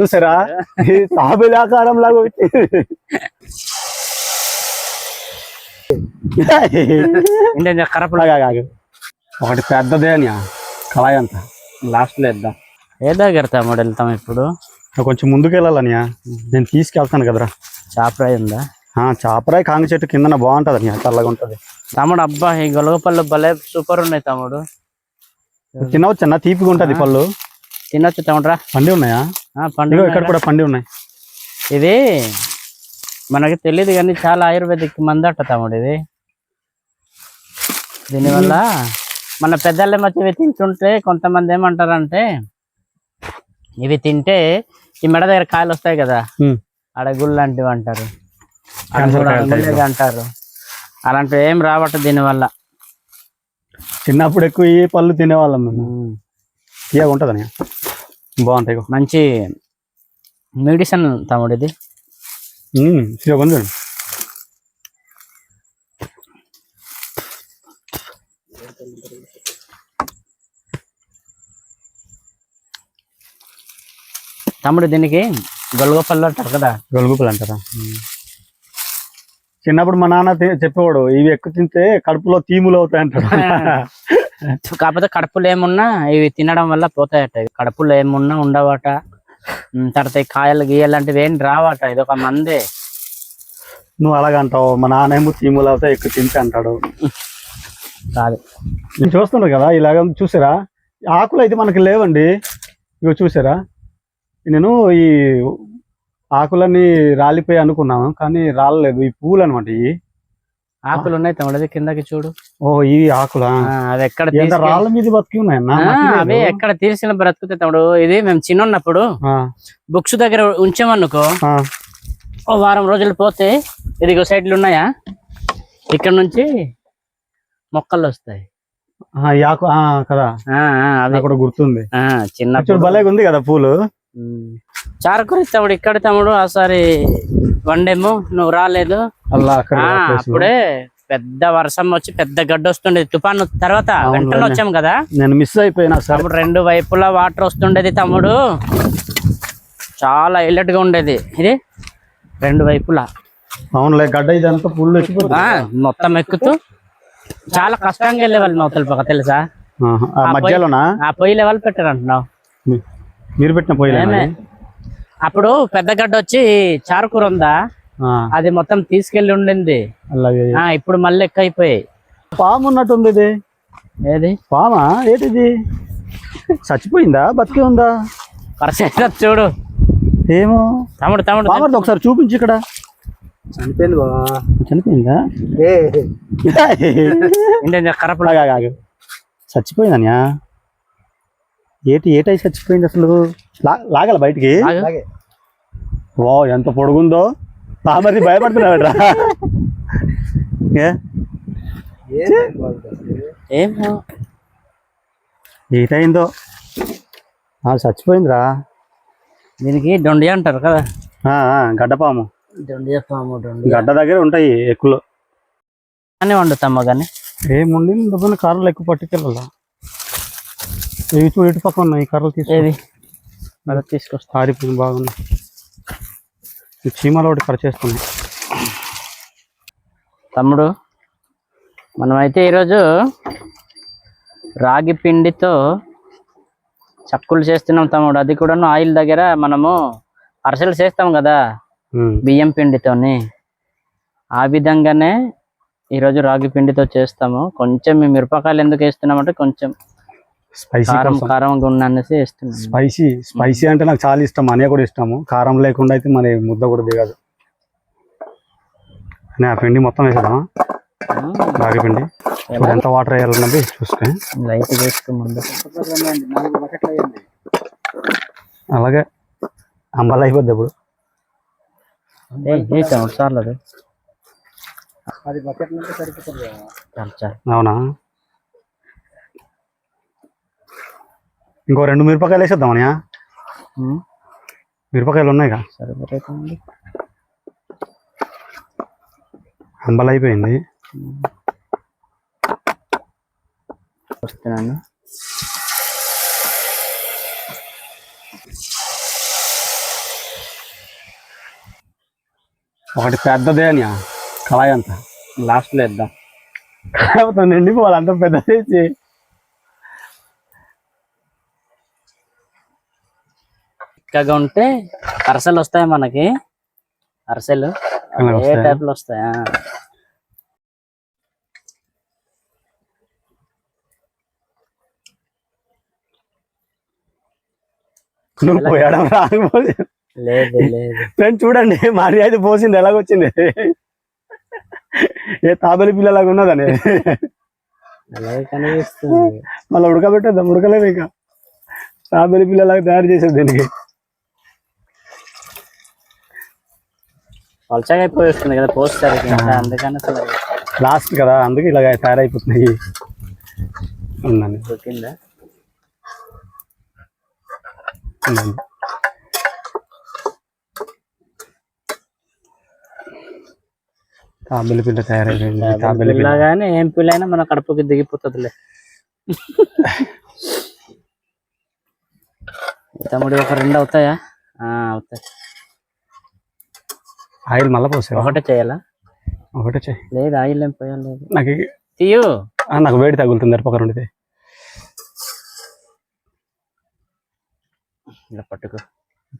చూసారా? ఈ తాబేలాకారం లాగా కరపడ? ఆగు, ఆగు. ఒకటి పెద్దదే అని కళాయి అంత లాస్ట్లో వేద్దాం ఏ దగ్గర తమ్ముడు వెళ్తాం ఇప్పుడు? కొంచెం ముందుకు వెళ్ళాలని నేను తీసుకెళ్తాను కదరా. చాపరాయి ఉందా? ఆ, చాపరాయి కాంగ చెట్టు కిందన బాగుంటది అని చల్లగా ఉంటది. తమ్ముడు అబ్బా ఈ గొలగపళ్ళు భలే సూపర్ ఉన్నాయి తమ్ముడు. తినవచ్చన్నా తీపిగా ఉంటది పళ్ళు. తినొచ్చు తమ్ముడు రా పండి ఉన్నాయా? ఆ, పండు ఇదిగో ఉన్నాయి ఇక్కడ. కూడా పండి ఉన్నాయి. ఇది మనకి తెలియదు కానీ చాలా ఆయుర్వేదిక్ మందట తమ్ముడు ఇది దీనివల్ల మన పెద్దల మధ్య తింటుంటే కొంతమంది ఏమంటారంటే ఇవి తింటే ఈ మెడ దగ్గర కాయలు వస్తాయి కదా. అడగుళ్ళు లాంటివి అంటారు. అంటారు. అలాంటివి ఏం రావట దీనివల్ల. చిన్నప్పుడు ఎక్కువ ఈ పళ్ళు తినేవాళ్ళం మేము. తీయగా ఉంటదని బాగుంటాయి. మంచి మెడిసిన్ తమ్ముడు ఇది. తమ్ముడు దీనికి గొలగపళ్ళు అంటారు కదా. గొలుగుపులు అంటారా? చిన్నప్పుడు మా నాన్న చెప్పేవాడు ఇవి ఎక్కువ తింటే కడుపులో తీములు అవుతాయి అంటాడు కాకపోతే కడుపులో ఏమున్నా ఇవి తినడం వల్ల పోతాయట. ఇవి కడుపులో ఏమున్నా ఉండవట. తర్వాత కాయలు గీయలు లాంటివి ఏం రావట. ఇది ఒక మందే. నువ్వు అలాగ అంటావు మా నాన్న ఏమో తీములు అవుతాయి ఎక్కువ తింటే అంటాడు. కాదు. నేను చూస్తున్నారు కదా ఇలాగ చూసారా? ఆకులు అయితే మనకి లేవండి. ఇగో చూసారా? నేను ఈ ఆకులన్నీ రాలిపోయి అనుకున్నాను కానీ రాలలేదు. ఈ పూలు అనమాట ఇవి. ఆకులు ఉన్నాయి తమ్ముడు అది కిందకి చూడు. ఓ ఇవి ఆకులా? ఆ, అవి ఎక్కడ రాళ్ళ మీద బతికి ఆ, అవి తెలియదు. ఎక్కడ తీసుకెళ్ళి బ్రతుకుతాయి తమ్ముడు. ఇది మేము చిన్నప్పుడు ఆ, బుక్స్ దగ్గర ఉంచామనుకో ఆ, ఓ వారం రోజులు పోతే ఇదిగో సైడ్లు ఉన్నాయా? ఇక్కడ నుంచి మొక్కలు వస్తాయి. ఆ, ఆ, కదా. ఆ, ఆ, కూడా గుర్తుంది. ఆ, చూడు చిన్నప్పుడు. భలేగా ఉంది కదా పూలు. చారకూర తమ్ముడు ఇక్కడ తమ్ముడు ఆసారి వండేమో నువ్వు రాలేదు. అప్పుడే పెద్ద వర్షం వచ్చి పెద్ద గడ్డ వస్తుండేది. తుఫాను తర్వాత వెంటనే అవును. వచ్చాం కదా. నేను మిస్ అయిపోయినా సరే. అప్పుడు రెండు వైపులా వాటర్ వస్తుండేది తమ్ముడు. చాలా హైలైట్గా ఉండేది. ఇది రెండు వైపులా. అవునులే గడ్డ ఇదంతా పుల్లు ఆ, మొత్తం ఎక్కుతూ చాలా కష్టంగా వెళ్ళేవాళ్ళు నౌతల పక్క తెలుసా? ఆ ఆ మధ్యలోనా? ఆ పొయ్యి లెవెల్ పెట్టారు అంటున్నావు మీరు పెట్టిన ఏమే? అప్పుడు పెద్ద గడ్డ వచ్చి చారుకూర ఉందా? అది మొత్తం తీసుకెళ్ళి ఉండింది. ఇప్పుడు మళ్ళీ ఎక్కువైపోయాయి పాము ఉన్నట్టుంది ఇది. ఏది? పామా? ఏంటిది? చచ్చిపోయిందా? బతికే ఉందా? పరిస్థితి చూడు. ఏమో. తమ్ముడు తమ్ముడు. పామర్ది ఒకసారి చూపించి ఇక్కడ. చనిపోయింది బాబా చనిపోయిందా? ఆగు. చచ్చిపోయిందన్యా? ఏటి ఏటై చచ్చిపోయింది అసలు? లా- లాగాల బయటికి? అలాగే వా ఎంత పొడుగుందో. భయపడుతున్నాడరా ఏ? ఏమో ఏటైందో? ఆ, చచ్చిపోయిందిరా. దీనికి దొండి అంటారు కదా. గడ్డపాము దొండి పాము. దొండి గడ్డ దగ్గర ఉంటాయి ఎక్కువలో. అని వండుతాము కానీ ఏముండి కర్రలు ఎక్కువ పట్టుకెళ్ళాలా? ఇవి చూడు ఇటు పక్క ఉన్నాయి? కర్రలు తీసుకో. మరి తీసుకొస్తా. ఆరిపోయింది బాగుంది ఈ చీమలు ఒకటి కరిచేస్తున్నాయి తమ్ముడు మనమైతే ఈరోజు రాగి పిండితో చక్కులు చేస్తున్నాం తమ్ముడు. అది కూడా ఆయిల్ దగ్గర మనము అరసలు చేస్తాం కదా. బియ్యం పిండితోని. ఆ విధంగానే ఈరోజు రాగి పిండితో చేస్తాము. కొంచెం ఈ మిరపకాయలు ఎందుకు వేస్తున్నామంటే కొంచెం స్పైసీ కారం. కారం ఉన్న అనేసి వేస్తున్నాం స్పైసీ స్పైసీ అంటే నాకు చాలా ఇష్టం అనే కూడా ఇష్టము. కారం లేకుండా అయితే మరి ముద్ద కూడా దిగదు. అని ఆ పిండి మొత్తం వేసేద్దామా? రాగి పిండి. ఇప్పుడు ఎంత వాటర్ వేయాలన్నది చూస్తే. లైట్ అలాగే అంబల్ అయిపోద్ది ఇప్పుడు. చాలు అది అవునా? ఇంకో రెండు మిరపకాయలు వేసేద్దామని మిరపకాయలు ఉన్నాయిగా? సరిపోతుంది అంబలు అయిపోయింది. వస్తున్నాను. ఒకటి పెద్దదే అని కళాయి అంత. లాస్ట్లో వేద్దాం. నిండిపోవాలి అంత పెద్దది చిక్కగా ఉంటే అరసలు వస్తాయి మనకి? అరసలు? ఏ? టైప్లో వస్తాయా? నువ్వు పోయడం? రాకపోతే లేదు లేదు. చూడండి మరి అయితే పోసింది ఎలాగొచ్చింది? ఏ తాబేలి పిల్లలాగా ఉన్నదని మళ్ళీ ఉడకబెట్టేద్దాం ఉడకలేదు ఇంకా? తాబేలి పిల్లలాగా తయారు చేసేది దీనికి. పలచగా అయిపోయి వస్తుంది కదా పోస్తారు ఇంకా అందుకని అసలు లాస్ట్ కదా అందుకే ఇలాగ తయారైపోతున్నాయి. ఉందండి. దొరికిందా? ఉందండి. తాబేలి పిల్ల తయారైపోయింది తాబేలి పిల్ల పిల్లగానే ఏం పిల్లైనా మన కడుపుకి దిగిపోతుందిలే. తమ్ముడు ఒక రెండు అవుతాయా? ఆ, అవుతాయి. ఆయిల్ మళ్ళీ పోసావా ఒకటే చేయాలా? ఒకటే చెయ్యి లేదు ఆయిల్ ఏం పోయాలేదు నాకు తీయు. నాకు వేడి తగులుతుంది మిరపకాయ రెండితే ఇలా పట్టుకో.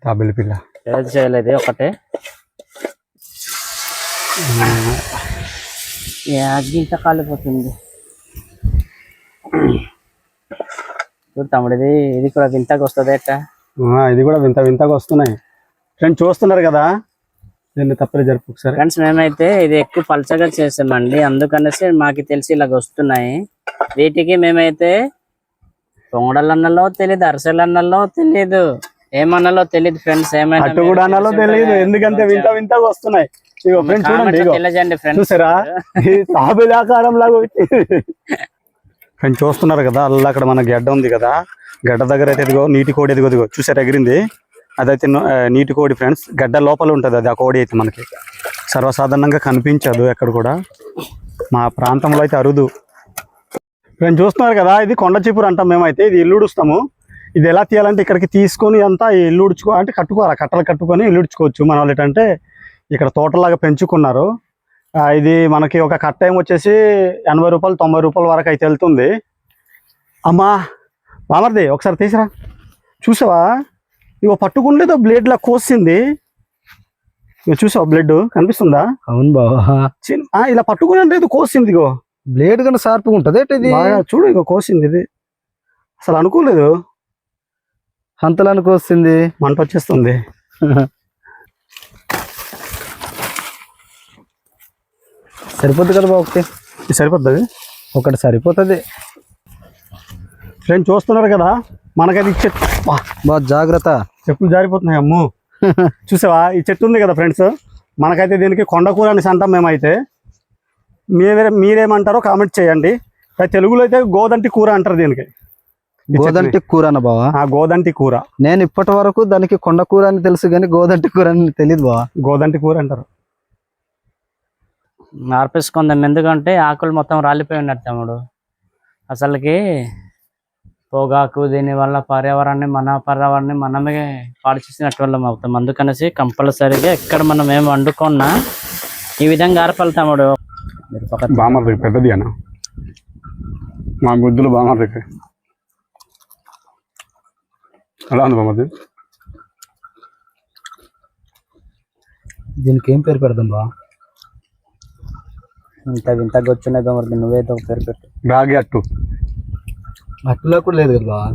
తాబేలి పిల్ల. ఏది చేయలేదు ఒకటే. ఏ అగ్గి ఇంత కాలిపోతుంది చూడు తమ్ముడు ఇది కూడా వింతకు వస్తుంది ఇది కూడా వింత వింతగా వస్తున్నాయి. ఫ్రెండ్ చూస్తున్నారు కదా? దీన్ని తప్పని జరుపు ఒకసారి. ఫ్రెండ్స్ మేమైతే ఇది ఎక్కువ పలచగా చేసామండి. అందుకనేసి మాకు తెలిసి ఇలాగ వస్తున్నాయి. వీటికి మేమైతే పొంగడలన్నలో తెలియదు అరసెలన్నలో తెలియదు ఏమన్నాలో తెలియదు ఫ్రెండ్స్ ఏమైనా కూడా అనాలో తెలియదు ఎందుకంటే వింత వింతగా వస్తున్నాయి. ఇగో ఫ్రెండ్ చూడండి ఇగో. తెలియజండి ఫ్రెండ్స్ చూసారా? ఈ లాగా చూస్తున్నారు కదా అల్లా అక్కడ మన గడ్డ ఉంది కదా. గడ్డ దగ్గర అయితే ఇదిగో నీటి కోడి ఎదిగో ఇదిగో చూసారు ఎగిరింది? అదైతే నీటి కోడి ఫ్రెండ్స్ గడ్డ లోపల ఉంటుంది అది ఆ కోడి అయితే మనకి. సర్వసాధారణంగా కనిపించదు ఎక్కడ కూడా. మా ప్రాంతంలో అయితే అరుదు. మేము చూస్తున్నారు కదా ఇది కొండ చీపురు అంటాం మేమైతే ఇది ఇల్లుడుస్తాము ఇది ఎలా తీయాలంటే ఇక్కడికి తీసుకొని అంతా ఇల్లుడుచుకో ఇల్లు ఉడుచుకో అంటే కట్టుకోవాలి కట్టలు కట్టుకొని ఇల్లుడుచుకోవచ్చు మన వాళ్ళు ఏంటంటే ఇక్కడ తోటలాగా పెంచుకున్నారు. ఇది మనకి ఒక కట్ట వచ్చేసి ఎనభై రూపాయలు తొంభై రూపాయల వరకు అయితే వెళ్తుంది. అమ్మా బామర్ది ఒకసారి తీసిరా. చూసావా? ఇగో పట్టుకుండేదో బ్లేడ్లా కోసింది. ఇగో చూసావా బ్లడ్ కనిపిస్తుందా? అవును బావా. ఆ, ఇలా పట్టుకునేది కోసింది ఇగో. బ్లేడ్ కన్నా షార్ప్గా ఉంటది ఇది? చూడు ఇగో కోసింది ఇది. అసలు అనుకోలేదు. హంతలానికి వస్తుంది మంట వచ్చేస్తుంది. సరిపోతుంది కదా బావ ఒకటి? ఇది సరిపోతుంది ఒకటి సరిపోతుంది. ఫ్రెండ్ చూస్తున్నారు కదా? మనకది చె వా, బాగా జాగ్రత్త. చెప్పులు జారిపోతున్నాయి అమ్ము. చూసావా? ఈ చెట్టు ఉంది కదా ఫ్రెండ్స్. మనకైతే దీనికి కొండకూర అనేసి అంటాం మేమైతే. మీరే మీరేమంటారో కామెంట్ చేయండి. తెలుగులో అయితే గోదంటి కూర అంటారు దీనికి. గోదంటి కూర అన్న బావా? ఆ గోదంటి కూర. నేను ఇప్పటి వరకు దానికి కొండ కూర అని తెలుసు కానీ గోదంటి కూర అని తెలియదు బావా. గోదంటి కూర అంటారు. మార్పేసుకుందాం ఎందుకంటే ఆకులు మొత్తం రాలిపోయి ఉన్నట్టు తమ్ముడు. అసలుకి పొగాకు దీని వల్ల పర్యావరణాన్ని మన పర్యావరణాన్ని మనమే పాడు చేసినట్టు వల్ల అవుతాం. అందుకనేసి కంపల్సరీగా ఎక్కడ మనం ఏం వండుకున్నా ఈ విధంగా ఆర్పాలి తమ్ముడు. మీరు పక్కన బామర్ది పెద్దది అన్న. మా బుద్ధులు బామర్దికి ఎలా ఉంది బామర్ది? దీనికి ఏం పేరు పెడదాం బావా ఇంత వింతగా వచ్చినాయి మరి నువ్వేదో ఒక పేరు పెట్టు. రాగి అట్టు. అట్టులో కూడా లేదు కదా బావా.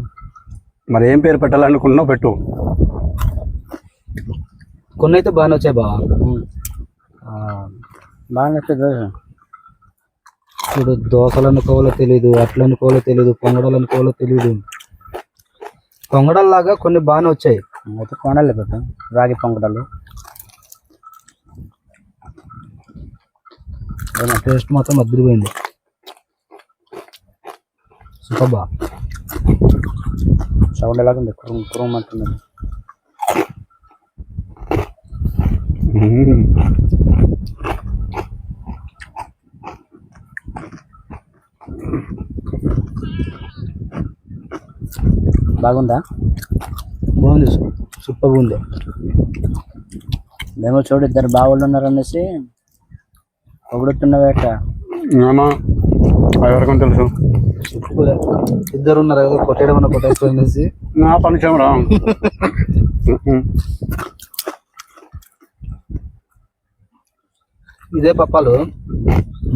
మరి ఏం పేరు పెట్టాలనుకుంటున్నావు పెట్టు. కొన్ని అయితే బాగానే వచ్చాయి బావా. బాగా నచ్చింది ఇప్పుడు దోశలు అనుకోవాలో తెలియదు అట్లు అనుకోవాలో తెలియదు పొంగడాలు అనుకోవాలో తెలియదు పొంగడాల్లాగా కొన్ని బాగానే వచ్చాయి. అయితే కొనాలి పెట్టు రాగి పొంగడాలు. టేస్ట్ మాత్రం అద్దరిపోయింది. సూపర్ బా సౌండ్ ఎలాగుంది కురుం కురుం అంటున్నది బాగుందా? బాగుంది సూపర్ ఉంది. మేము చూడు ఇద్దరు బావులు ఉన్నారు అనేసి పొగుడుతున్నవేట. ఏమో ఎవరికో తెలుసు. ఇద్దరు ఉన్నారు కదా కొట్టేయడం అన్న కొట్టేసి నా పని ఇదే పప్పాలు.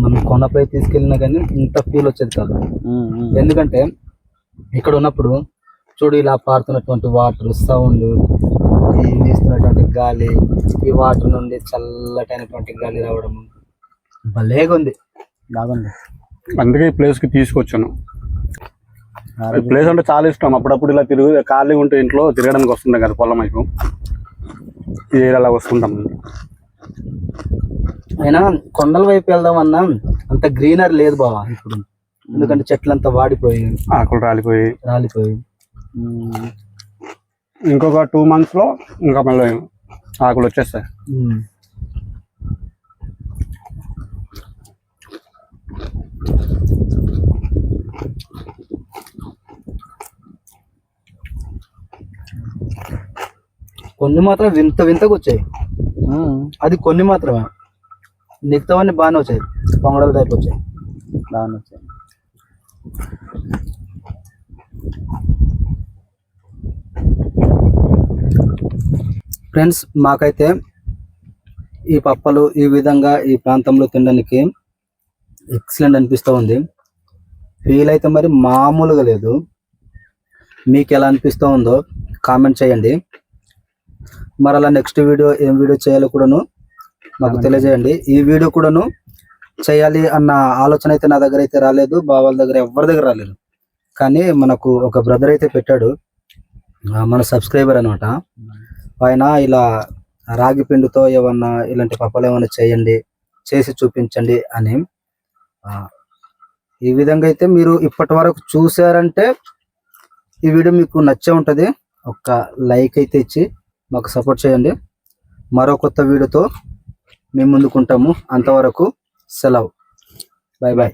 మనం కొండపై తీసుకెళ్ళినా కానీ ఇంత ఫీల్ వచ్చేది కాదు. ఎందుకంటే ఇక్కడ ఉన్నప్పుడు చూడు ఇలా పారుతున్నటువంటి వాటర్ సౌండ్ ఈ వీస్తున్నటువంటి గాలి ఈ వాటర్ నుండి చల్లటైనటువంటి గాలి రావడం భలేగా ఉంది బాగుంది. అందుకే ఈ ప్లేస్కి తీసుకొచ్చాను. ప్లేస్ అంటే చాలా ఇష్టం. అప్పుడప్పుడు ఇలా తిరుగు ఖాళీగా ఉంటే ఇంట్లో తిరగడానికి వస్తుంటాం కదా పొలం వైపు. ఏరియాలో వస్తుంటాం. అయినా కొండల వైపు వెళ్దాం అన్నా అంత గ్రీనరీ లేదు బావా ఇప్పుడు. ఎందుకంటే చెట్లంతా వాడిపోయి ఆకులు రాలిపోయి. రాలిపోయి. ఇంకొక టూ మంత్స్లో ఇంకా మళ్ళీ ఆకులు వచ్చేస్తాయి. కొన్ని మాత్రం వింత వింతగా వచ్చాయి. అది కొన్ని మాత్రమే. మిగతావన్నీ బాగానే వచ్చాయి. పొంగడల టైప్ వచ్చాయి. బాగుంది వచ్చాయి. ఫ్రెండ్స్ మాకైతే ఈ పప్పలు ఈ విధంగా ఈ ప్రాంతంలో తినడానికి ఎక్సలెంట్ అనిపిస్తూ ఉంది. ఫీల్ అయితే మరి మామూలుగా లేదు. మీకు ఎలా అనిపిస్తూ ఉందో కామెంట్ చేయండి. మరి అలా నెక్స్ట్ వీడియో ఏం వీడియో చేయాలో కూడాను మాకు తెలియజేయండి. ఈ వీడియో కూడాను చేయాలి అన్న ఆలోచన అయితే నా దగ్గర అయితే రాలేదు. బావాల దగ్గర ఎవరి దగ్గర రాలేదు. కానీ మనకు ఒక బ్రదర్ అయితే పెట్టాడు. మన సబ్స్క్రైబర్ అనమాట ఆయన ఇలా రాగి పిండితో ఏమన్నా ఇలాంటి పప్పలు ఏమన్నా చేయండి చేసి చూపించండి అని ఆ, ఈ విధంగా అయితే మీరు ఇప్పటి వరకు చూసారంటే ఈ వీడియో మీకు నచ్చే ఉంటది. ఒక లైక్ అయితే ఇచ్చి మాకు సపోర్ట్ చేయండి. మరో కొత్త వీడియోతో మేము ముందుకుంటాము. అంతవరకు సెలవు. Bye bye